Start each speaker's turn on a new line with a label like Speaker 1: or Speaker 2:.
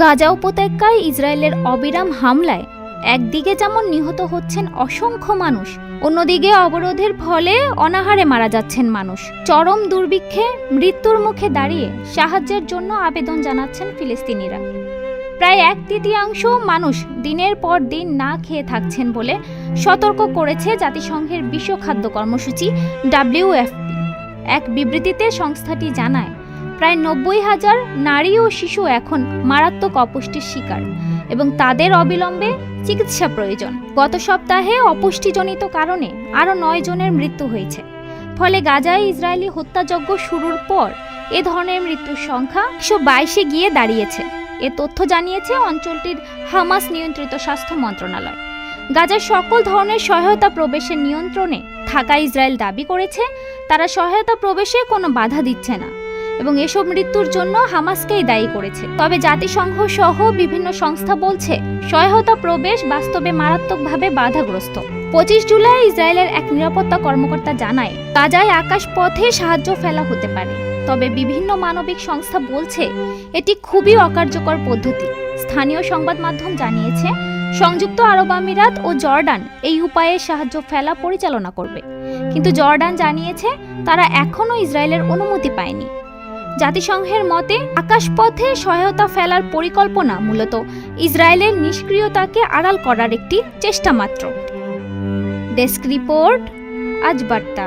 Speaker 1: গাজা উপত্যকায় ইসরায়েলের অবিরাম হামলায় একদিকে যেমন নিহত হচ্ছেন অসংখ্য মানুষ, অন্যদিকে অবরোধের ফলে অনাহারে মারা যাচ্ছেন মানুষ। চরম দুর্ভিক্ষে মৃত্যুর মুখে দাঁড়িয়ে সাহায্যের জন্য আবেদন জানাচ্ছেন ফিলিস্তিনিরা। প্রায় এক তৃতীয়াংশ মানুষ দিনের পর দিন না খেয়ে থাকছেন বলে সতর্ক করেছে জাতিসংঘের বিশ্ব খাদ্য কর্মসূচি ডাব্লিউএফপি। এক বিবৃতিতে সংস্থাটি জানায় প্রায় নব্বই হাজার নারী ও শিশু এখন মারাত্মক অপুষ্টির শিকার এবং তাদের অবিলম্বে চিকিৎসা প্রয়োজন। গত সপ্তাহে অপুষ্টিজনিত কারণে আরও নয় জনের মৃত্যু হয়েছে। ফলে গাজায় ইসরায়েলি হত্যাযজ্ঞ শুরুর পর এ ধরনের মৃত্যুর সংখ্যা একশো বাইশে গিয়ে দাঁড়িয়েছে। এ তথ্য জানিয়েছে অঞ্চলটির হামাস নিয়ন্ত্রিত স্বাস্থ্য মন্ত্রণালয়। গাজার সকল ধরনের সহায়তা প্রবেশের নিয়ন্ত্রণে থাকা ইসরায়েল দাবি করেছে, তারা সহায়তা প্রবেশে কোনো বাধা দিচ্ছে না। এবং এসব মৃত্যুর জন্য হামাসকেই দায়ী করেছে। তবে জাতিসংঘ সহ বিভিন্ন সংস্থা বলছে, সহায়তা প্রবেশ বাস্তবে মারাত্মকভাবে বাধাগ্রস্ত। পঁচিশ জুলাই ইসরায়েলের এক নিরাপত্তা কর্মকর্তা জানায়, গাজায় আকাশ পথে সাহায্য ফেলা হতে পারে। তবে বিভিন্ন মানবিক সংস্থা বলছে, এটি খুবই অকার্যকর পদ্ধতি। স্থানীয় সংবাদ মাধ্যম জানিয়েছে, সংযুক্ত আরব আমিরাত ও জর্ডান এই উপায়ে সাহায্য ফেলা পরিচালনা করবে। কিন্তু জর্ডান জানিয়েছে, তারা এখনও ইসরায়েলের অনুমতি পায়নি। জাতিসংঘের মতে, আকাশপথে সহায়তা ফেলার পরিকল্পনা মূলত ইসরায়েলের নিষ্ক্রিয়তাকে আড়াল করার একটি চেষ্টা মাত্র। ডেস্ক রিপোর্ট, আজ বার্তা।